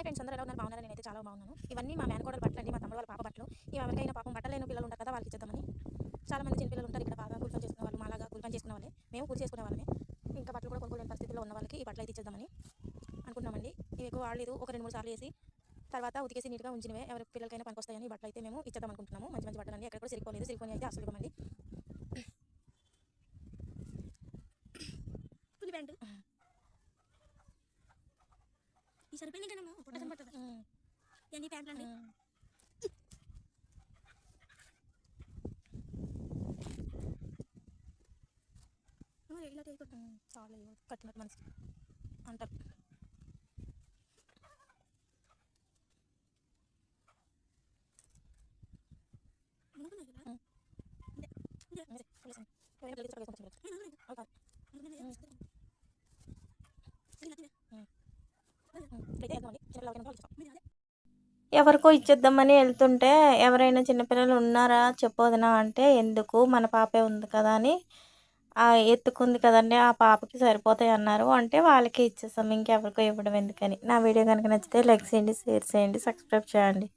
Hi friends అందరూ ఎలా ఉన్నారు? బాగున్నారా? నేనైతే చాలా బాగున్నాను. ఇవన్నీ మా మేనకోడలు బట్టలు అండి మా తమ్ముడు వాళ్ళ పాప బట్టలు. ఇవి ఎవరికైనా పాపం బట్టలు లేని పిల్లలు ఉంటారు కదా వాళ్ళకి ఇచ్చేద్దామని. చాలా మంది చిన్న పిల్లలు ఉంటారు ఇక్కడ బాగా కూలి పని చేసుకునే వాళ్ళు మాలాగా కూలి పని చేసుకునే వాళ్ళే. మేము కూలి చేసుకునే వాళ్ళమే. ఇంకా బట్టలు కూడా కొనుక్కోలేని పరిస్థితిలో ఉన్న వాళ్ళకి ఈ బట్టలు అయితే ఇచ్చేద్దామని అనుకుంటున్నామండి. ఇవి ఎక్కువ వాడలేదు ఒక రెండు మూడు సార్లు వేసి తర్వాత ఉతికేసి నీట్గా ఉంచినవే. ఎవరి పిల్లలకైనా పనికొస్తాయని బట్టలు అయితే మేము ఇచ్చేద్దాం అనుకుంటున్నాము. మంచి మంచి బట్టలు అండి ఎక్కడ కూడా సిరిపోలేదు. సిరిపోని అయితే అసలు ఇవ్వమండి. సరిపోయింది కదమ్మా పొట్ట కనబడుతుంది ఎన్ని ప్యాంట్లు అండి ఇలా చేయకూడదు చాలా కట్టినట్టు మనిషి అంటారు అనుకున్నా కదా ఎవరికో ఇచ్చేద్దామని వెళ్తుంటే ఎవరైనా చిన్నపిల్లలు ఉన్నారా చెప్పొదినా అంటే ఎందుకు? మన పాపే ఉంది కదా అని. ఆ ఎత్తుకుంది కదండి ఆ పాపకి సరిపోతాయి అన్నారు. అంటే వాళ్ళకి ఇచ్చేస్తాం ఇంకెవరికో ఇవ్వడం ఎందుకని. నా వీడియో కనుక నచ్చితే లైక్ చేయండి షేర్ చేయండి సబ్స్క్రైబ్ చేయండి.